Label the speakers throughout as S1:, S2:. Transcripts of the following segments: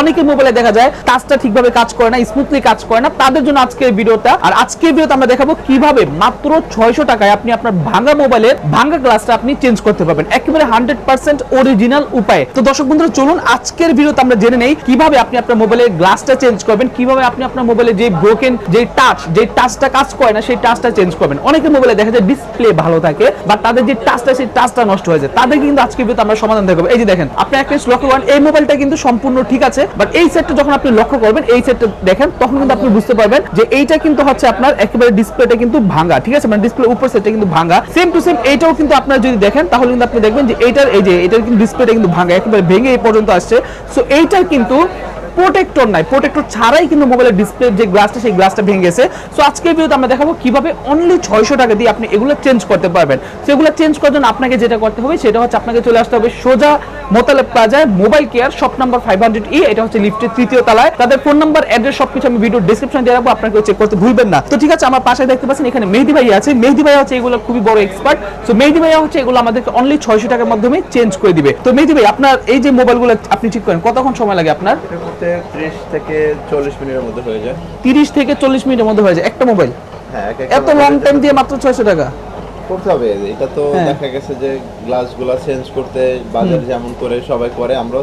S1: অনেকে মোবাইলে দেখা যায় টাচটা ঠিকভাবে কাজ করে না স্মুথলি কাজ করে না, তাদের জন্য আজকের ভিডিওটা। আর আজকের ভিডিওতে আমরা দেখাবো কীভাবে মাত্র ছয়শো টাকায় আপনি আপনার ভাঙা মোবাইলের ভাঙা গ্লাসটা আপনি চেঞ্জ করতে পারবেন। একেবারে হান্ড্রেড পার্সেন্ট অরিজিনাল উপায়ে। তো দর্শক বন্ধুরা, চলুন আজকের ভিডিওতে আমরা জেনে নেই কীভাবে আপনি আপনার মোবাইলের গ্লাসটা চেঞ্জ করবেন, কীভাবে আপনি আপনার মোবাইলের যে ব্রোকেন যে টাচ যে টাচটা কাজ করে না, সেই টাচটা চেঞ্জ করবেন। অনেকের মোবাইলে দেখা যায় ডিসপ্লে ভালো থাকে বা তাদের যে টাচটা সেই টাচটা নষ্ট হয়ে যায়। তাদের কিন্তু আজকে ভিডিওতে আমরা সমাধান দেখাবো। এই যে দেখেন আপনি একটা লক্ষ্য করেন এই মোবাইলটা কিন্তু সম্পূর্ণ ঠিক আছে বাট এই সেটটা যখন আপনি লক্ষ্য করবেন, এই সেটটা দেখেন, তখন কিন্তু আপনি বুঝতে পারবেন যে এইটা কিন্তু হচ্ছে আপনার একেবারে ডিসপ্লেটা কিন্তু ভাঙা, ঠিক আছে? মানে ডিসপ্লে উপর সেটটা কিন্তু ভাঙা। সেম টু সেম এইটাও কিন্তু আপনারা যদি দেখেন, তাহলে কিন্তু আপনি দেখবেন যে এইটার, এই যে এটার কিন্তু ডিসপ্লেটা কিন্তু ভাঙা, একেবারে ভেঙে এই পর্যন্ত আসছে। সো এইটার কিন্তু প্রোটেক্টর নাই। প্রোটেক্টর ছাড়াই কিন্তু মোবাইলের ডিসপ্লে যে গ্লাসটা সেই গ্লাসটা ভেঙে গেছে সো আজকের ভিডিওতে আমরা দেখাবো কীভাবে অনলি ছয়শো টাকা দিয়ে আপনি এগুলো চেঞ্জ করতে পারবেন। সেগুলো চেঞ্জ করার জন্য আপনাকে যেটা করতে হবে, সেটা হচ্ছে আপনাকে চলে আসতে হবে সোজা মোতালেব প্লাজায় mobile care shop number five hundred E এটা হচ্ছে লিফটের তৃতীয় তলায়। তাদের ফোন নাম্বার অ্যাড্রেস সবকিছু আমি ভিডিও ডিসক্রিপশন দিয়ে রাখব আপনাকে চেক করতে ভুলবেন না। তো ঠিক আছে আমার পাশে দেখতে পাচ্ছেন এখানে মেহেদি ভাই আছে। মেহেদি ভাই হচ্ছে এগুলো খুবই বড় এক্সপার্ট সো মেহেদি ভাই হচ্ছে এগুলো আমাদেরকে অনলি ছয়শো টাকার মাধ্যমে চেঞ্জ করে দিবে। তো মেহেদি ভাই আপনার এই যে মোবাইলগুলো আপনি ঠিক করেন কতক্ষণ সময় লাগে আপনার?
S2: ত্রিশ থেকে চল্লিশ মিনিটের মধ্যে হয়ে যায়।
S1: তিরিশ থেকে চল্লিশ মিনিটের মধ্যে হয়ে যায় একটা মোবাইল
S2: হ্যাঁ
S1: এত লং টাইম দিয়ে মাত্র ছয়শো টাকা?
S2: করতে হবে। এটা তো
S1: হ্যাঁ।
S2: দেখা গেছে যে গ্লাসগুলো চেঞ্জ করতে বাজারে যেমন করে সবাই করে আমরাও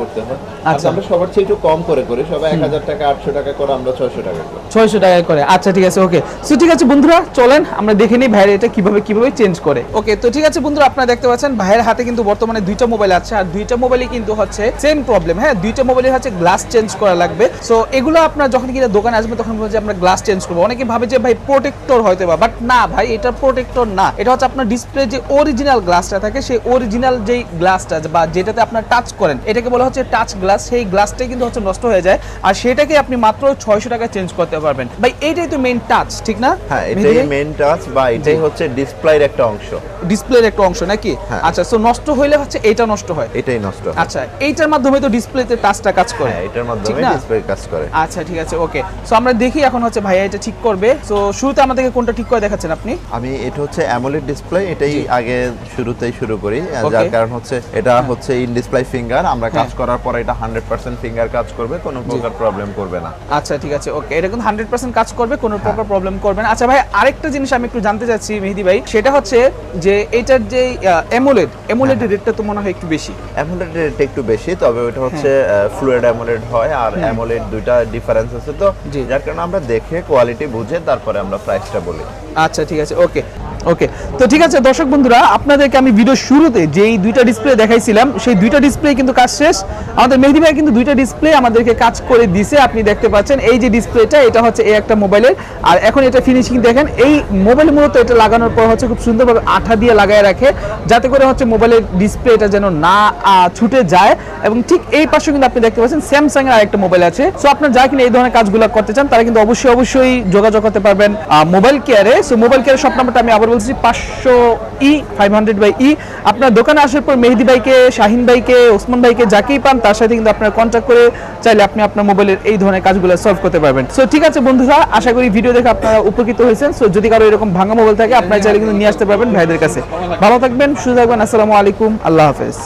S2: করতে হয়।
S1: আচ্ছা।
S2: আমরা সবার চেয়ে একটু কম করে করি সবাই এক হাজার টাকা আটশো টাকা করে আমরা ছয়শো টাকা করি।
S1: ছয়শো টাকা করে। আচ্ছা ঠিক আছে ওকে। সো ঠিক আছে বন্ধুরা চলেন আমরা দেখে নিই ভাইয়ের এটা কীভাবে কীভাবে চেঞ্জ করে। ওকে তো ঠিক আছে বন্ধুরা আপনারা দেখতে পাচ্ছেন ভাইয়ের হাতে কিন্তু বর্তমানে দুইটা মোবাইল আছে আর দুইটা মোবাইলই কিন্তু হচ্ছে সেম প্রবলেম হ্যাঁ দুইটা মোবাইলের হচ্ছে গ্লাস চেঞ্জ করা লাগবে। সো এগুলো আপনার যখন কিনা দোকানে আসবে তখন বলছে আমরা গ্লাস চেঞ্জ করব। অনেকে ভাবে যে ভাই প্রোটেক্টর হয়তো বা বাট না ভাই এটা প্রোটেক্টর না এটা হচ্ছে আপনার ডিসপ্লে যে অরিজিনাল গ্লাসটা থাকে সেই অরিজিনাল যেই গ্লাসটা বা যেটাতে আপনার টাচ করেন এটাকে বলা হচ্ছে টাচ গ্লাস সেই গ্লাসটাই কিন্তু হচ্ছে নষ্ট হয়ে যায়। আর সেটাকে আপনি মাত্র ছয়শো টাকা চেঞ্জ করতে পারবেন। ভাই এইটাই তো মেইন টাচ ঠিক না?
S2: হ্যাঁ এটাই মেইন টাচ বা এটাই হচ্ছে ডিসপ্লের একটা অংশ।
S1: ডিসপ্লের একটা অংশ নাকি?
S2: হ্যাঁ।
S1: আচ্ছা সো নষ্ট হইলে হচ্ছে এইটা নষ্ট হয়।
S2: এটাই নষ্ট
S1: আচ্ছা এইটার মাধ্যমে তো ডিসপ্লেতে টাচটা কাজ করে।
S2: হ্যাঁ এটার মাধ্যমে? ডিসপ্লে কাজ করে।
S1: আচ্ছা ঠিক আছে ওকে সো আমরা দেখি এখন হচ্ছে ভাইয়া এটা ঠিক করবে। সো শুরুতে আমাদেরকে কোনটা ঠিক করে দেখাচ্ছেন আপনি?
S2: আমি এটা হচ্ছে অ্যামোলেড ডিসপ্লে এটাই আগে শুরুতেই শুরু করি। যার কারণ হচ্ছে এটা হচ্ছে ইন ডিসপ্লে ফিঙ্গার আমরা কাজ
S1: হ্যাঁ।
S2: করার পরে এটা হান্ড্রেড পার্সেন্ট ফিঙ্গার কাজ করবে কোনো প্রকার প্রবলেম করবে না।
S1: আচ্ছা ঠিক আছে ওকে এটা কিন্তু হান্ড্রেড পার্সেন্ট কাজ করবে কোনো প্রকার প্রবলেম করবে না। আচ্ছা ভাই আরেকটা জিনিস আমি একটু জানতে চাচ্ছি মেহেদি ভাই সেটা হচ্ছে যে এটার যে এমোলেড এমোলেডের রেটটা তো মনে হয় একটু বেশি।
S2: অ্যামোলেড রেট একটু বেশি তবে ওটা হচ্ছে ফ্লুয়েড অ্যামোলেড হয় আর অ্যামোলেড দুইটা ডিফারেন্স আছে। তো। যার কারণে আমরা দেখে কোয়ালিটি বুঝে তারপরে আমরা প্রাইসটা বলি।
S1: আচ্ছা ঠিক আছে ওকে ওকে তো ঠিক আছে, দর্শক বন্ধুরা, আপনাদেরকে আমি ভিডিও শুরুতে যেই দুইটা ডিসপ্লে দেখাইছিলাম, সেই দুইটা ডিসপ্লে কিন্তু কাজ শেষ। আমাদের মেহেদি ভাই কিন্তু দুইটা ডিসপ্লে আমাদেরকে কাজ করে দিছে। আপনি দেখতে পাচ্ছেন, এই যে ডিসপ্লেটা এটা হচ্ছে এই একটা মোবাইলের আর এখন এটা ফিনিশিং দেখেন, এই মোবাইল মূলত এটা লাগানোর পর হচ্ছে খুব সুন্দরভাবে আঠা দিয়ে লাগায় রাখে, যাতে করে হচ্ছে মোবাইলের ডিসপ্লেটা যেন না ছুটে যায়। এবং ঠিক এই পাশে কিন্তু আপনি দেখতে পাচ্ছেন স্যামসাং এর আরেকটা মোবাইল আছে। সো আপনার যা কিনা এই ধরনের কাজগুলো করতে চান, তারা কিন্তু অবশ্যই অবশ্যই যোগাযোগ করতে পারবেন মোবাইল কেয়ারে সো মোবাইল কেয়ারের সব নাম্বারটা আমি আবার বলছি পাঁচশো E five hundred by E আপনার দোকানে আসার পর মেহেদি ভাইকে, শাহিন ভাইকে, ওসমান ভাইকে যাকেই পান, তার সাথে কিন্তু আপনার কন্ট্যাক্ট করে চাইলে আপনি আপনার মোবাইলের এই ধরনের কাজগুলো সলভ করতে পারবেন। সো ঠিক আছে বন্ধুরা, আশা করি ভিডিও দেখে আপনারা উপকৃত হয়েছেন। সো যদি কারও এরকম ভাঙা মোবাইল থাকে, আপনারা চাইলে কিন্তু নিয়ে আসতে পারবেন ভাইদের কাছে। ভালো থাকবেন, সুস্থ থাকবেন, আসসালামু আলাইকুম, আল্লাহ হাফেজ।